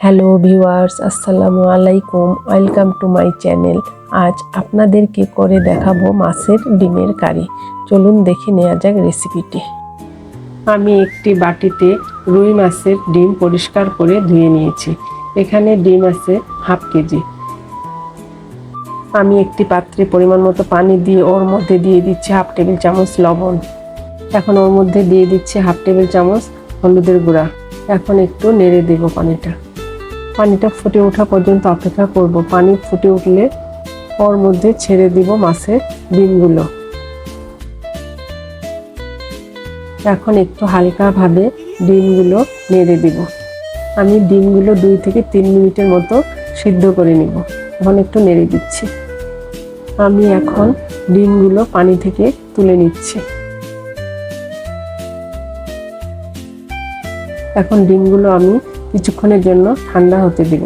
Hello viewers আসসালামু আলাইকুম welcome to my channel আজ আপনাদেরকে করে দেখাবো মাছের ডিমের কারি। চলুন দেখে নেওয়া যাক রেসিপিটি আমি একটি বাটিতে রুই মাছের ডিম পরিষ্কার করে ধুয়ে নিয়েছি। এখানে ডিম আছে হাফ কেজি। আমি একটি পাত্রে পরিমাণ মতো পানি দিয়ে ওর মধ্যে দিয়ে দিচ্ছি হাফ টেবিল চামচ লবণ। এখন ওর মধ্যে দিয়ে দিচ্ছি হাফ টেবিল চামচ হলুদের গুঁড়া। এখন একটু নেড়ে দেবো পানিটা। পানিটা ফুটে ওঠা পর্যন্ত অপেক্ষা করব। পানি ফুটে উঠলে ওর মধ্যে ছেড়ে দিব মাছের ডিমগুলো। এখন একটু হালকাভাবে ডিমগুলো নেড়ে দিব। আমি ডিমগুলো দুই থেকে তিন মিনিটের মতো সিদ্ধ করে নিব। এখন একটু নেড়ে দিচ্ছি। আমি এখন ডিমগুলো পানি থেকে তুলে নিচ্ছি। এখন ডিমগুলো আমি কিছুক্ষণের জন্য ঠান্ডা হতে দিব।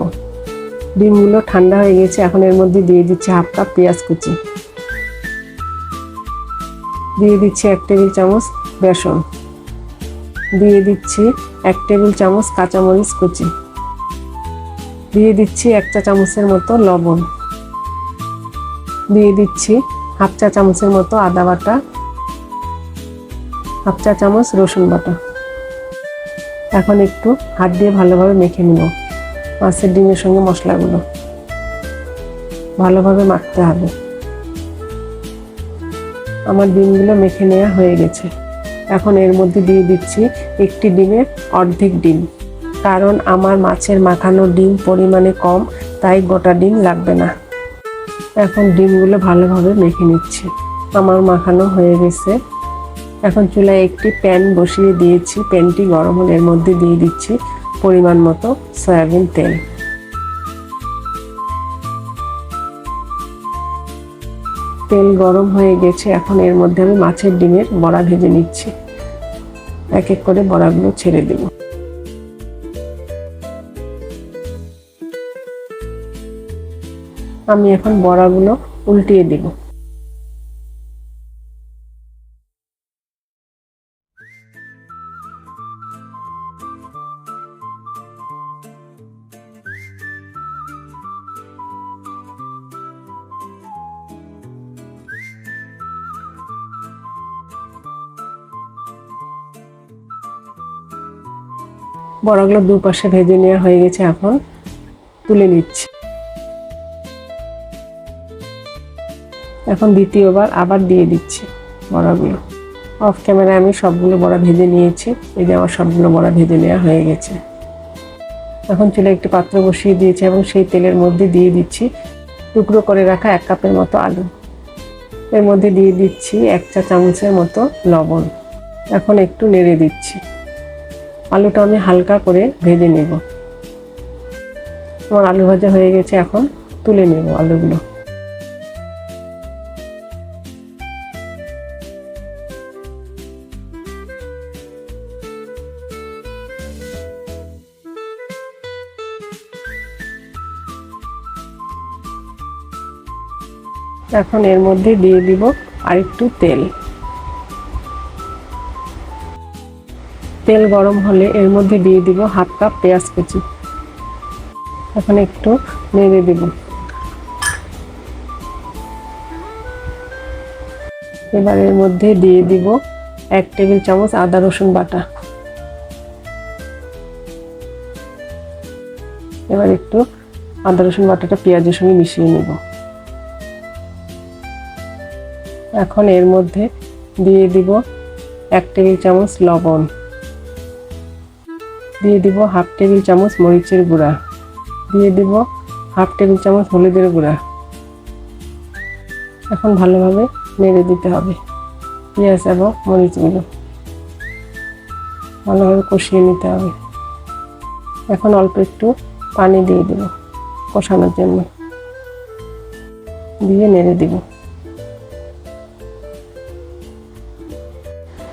ডিমগুলো ঠান্ডা হয়ে গেছে, এখন এর মধ্যে দিয়ে দিচ্ছি হাফ কাপ পেঁয়াজ কুচি। দিয়ে দিচ্ছি এক টেবিল চামচ বেসন। দিয়ে দিচ্ছি এক টেবিল চামচ কাঁচামরিচ কুচি। দিয়ে দিচ্ছি এক চা চামচের মতো লবণ। দিয়ে দিচ্ছি হাফ চা চামচের মতো আদা বাটা। হাফ চা চামচ রসুন বাটা। এখন একটু হাত দিয়ে ভালোভাবে মেখে নিব মাছের ডিমের সঙ্গে মশলাগুলো। ভালোভাবে মাখতে হবে। আমার ডিমগুলো মেখে নেওয়া হয়ে গেছে। এখন এর মধ্যে দিয়ে দিচ্ছি একটি ডিমের অর্ধেক ডিম। কারণ আমার মাছের মাখানো ডিম পরিমাণে কম, তাই গোটা ডিম লাগবে না। এখন ডিমগুলো ভালোভাবে মেখে নিচ্ছি। আমার মাখানো হয়ে গেছে। এখন চুলায় একটি প্যান বসিয়ে দিয়েছি। প্যানটি গরম হলে এর মধ্যে দিয়ে দিচ্ছি পরিমাণ মতো সয়াবিন তেল। তেল গরম হয়ে গেছে, এখন এর মধ্যে আমি মাছের ডিমের বড়া ভেজে নিচ্ছি। এক এক করে বড়াগুলো ছেড়ে দেব। আমি এখন বড়াগুলো উল্টিয়ে দেবো। বড়াগুলো দুপাশে ভেজে নেওয়া হয়ে গেছে এখন। তুলে নিচ্ছি। এখন দ্বিতীয়বার আবার দিয়ে দিচ্ছি বড়াগুলো। অফ ক্যামেরায় আমি সবগুলো বড়া ভেজে নিয়েছি। এই যে আমার সবগুলো বড়া ভেজে নেওয়া হয়ে গেছে। এখন চুলে একটি পাত্র বসিয়ে দিয়েছি এবং সেই তেলের মধ্যে দিয়ে দিচ্ছি টুকরো করে রাখা এক কাপের মতো আলু। এর মধ্যে দিয়ে দিচ্ছি এক চা চামচের মতো লবণ। এখন একটু নেড়ে দিচ্ছি। আলুটা আমি হালকা করে ভেজে নেব। আমার আলু ভাজা হয়ে গেছে, এখন তুলে নেব আলুগুলো। এখন এর মধ্যে দিয়ে দিব আরেকটু তেল। তেল গরম হলে এর মধ্যে দিয়ে দিব হাফ কাপ পেঁয়াজ কুচি। এখন একটু নেড়ে দেব। এবার এর মধ্যে দিয়ে দিব এক টেবিল চামচ আদা রসুন বাটা। এবার একটু আদা রসুন বাটাটা পেঁয়াজের সঙ্গে মিশিয়ে নেব। এখন এর মধ্যে দিয়ে দিব এক টেবিল চামচ লবণ। দিয়ে দিব হাফ টেবিল চামচ মরিচের গুঁড়া। দিয়ে দিব হাফ টেবিল চামচ হলুদের গুঁড়া। এখন ভালোভাবে নেড়ে দিতে হবে পেঁয়াজ এবং মরিচগুলো। ভালোভাবে কষিয়ে নিতে হবে। এখন অল্প একটু পানি দিয়ে দেব কষানোর জন্য। দিয়ে নেড়ে দিব।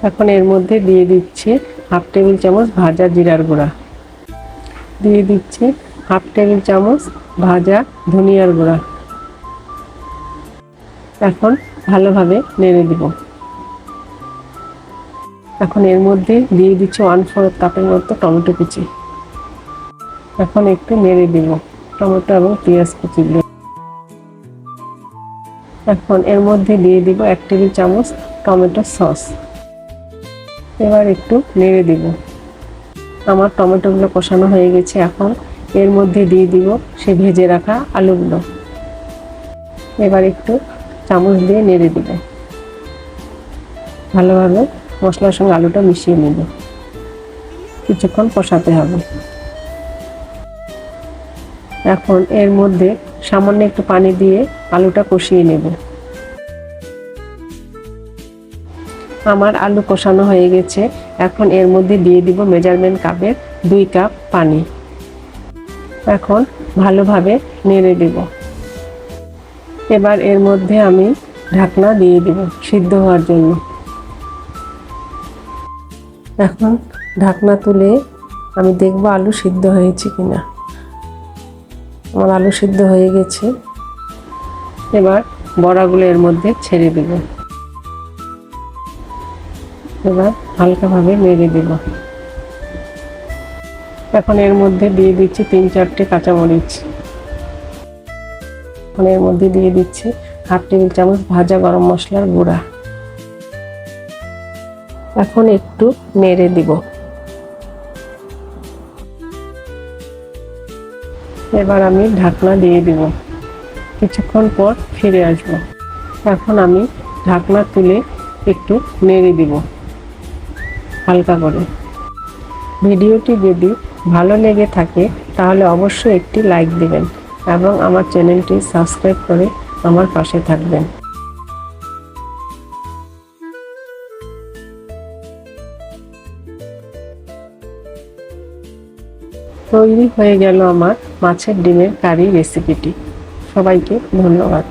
এখন এর মধ্যে দিয়ে দিচ্ছি হাফ টেবিল চামচ ভাজা জিরার গুঁড়া। দিয়ে দিচ্ছি হাফ টেবিল চামচ ভাজা ধনিয়ার গুঁড়া। এখন ভালোভাবে নেড়ে দিব। এখন এর মধ্যে দিয়ে দিচ্ছি ওয়ান ফোর কাপের মতো টমেটো কুচি। এখন একটু নেড়ে দিব টমেটো এবং পেঁয়াজ কুচিগুলো। এখন এর মধ্যে দিয়ে দিব এক টেবিল চামচ টমেটো সস। এবার একটু নেড়ে দিব। আমার টমেটোগুলো কষানো হয়ে গেছে এখন। এর মধ্যে দিয়ে দিব সে ভেজে রাখা আলুগুলো। এবার একটু চামচ দিয়ে নেড়ে দিব। ভালোভাবে মশলার সঙ্গে আলুটা মিশিয়ে নেব। কিছুক্ষণ কষাতে হবে। এখন এর মধ্যে সামান্য একটু পানি দিয়ে আলুটা কষিয়ে নেব। আমার আলু কষানো হয়ে গেছে। এখন এর মধ্যে দিয়ে দিব মেজারমেন্ট কাপের দুই কাপ পানি। এখন ভালোভাবে নেড়ে দেব। এবার এর মধ্যে আমি ঢাকনা দিয়ে দিব সিদ্ধ হওয়ার জন্য। এখন ঢাকনা তুলে আমি দেখব আলু সিদ্ধ হয়েছে কিনা। আমার আলু সিদ্ধ হয়ে গেছে। এবার বড়াগুলো এর মধ্যে ছেড়ে দেব। এবার হালকাভাবে মেরে দেব। এখন এর মধ্যে দিয়ে দিচ্ছি তিন চারটে কাঁচামরিচ। এখন এর মধ্যে দিয়ে দিচ্ছি হাফ টেবিল চামচ ভাজা গরম মশলার গুঁড়া। এখন একটু নেড়ে দিব। এবার আমি ঢাকনা দিয়ে দিব। কিছুক্ষণ পর ফিরে আসব। এখন আমি ঢাকনা তুলে একটু নেড়ে দিব। হালকা করে। ভিডিওটি যদি ভালো লেগে থাকে, তাহলে অবশ্যই একটি লাইক দিবেন এবং আমার চ্যানেলটি সাবস্ক্রাইব করে আমার পাশে থাকবেন। তৈরি হয়ে গেল আমার মাছের ডিমের কারি রেসিপিটি সবাইকে ধন্যবাদ।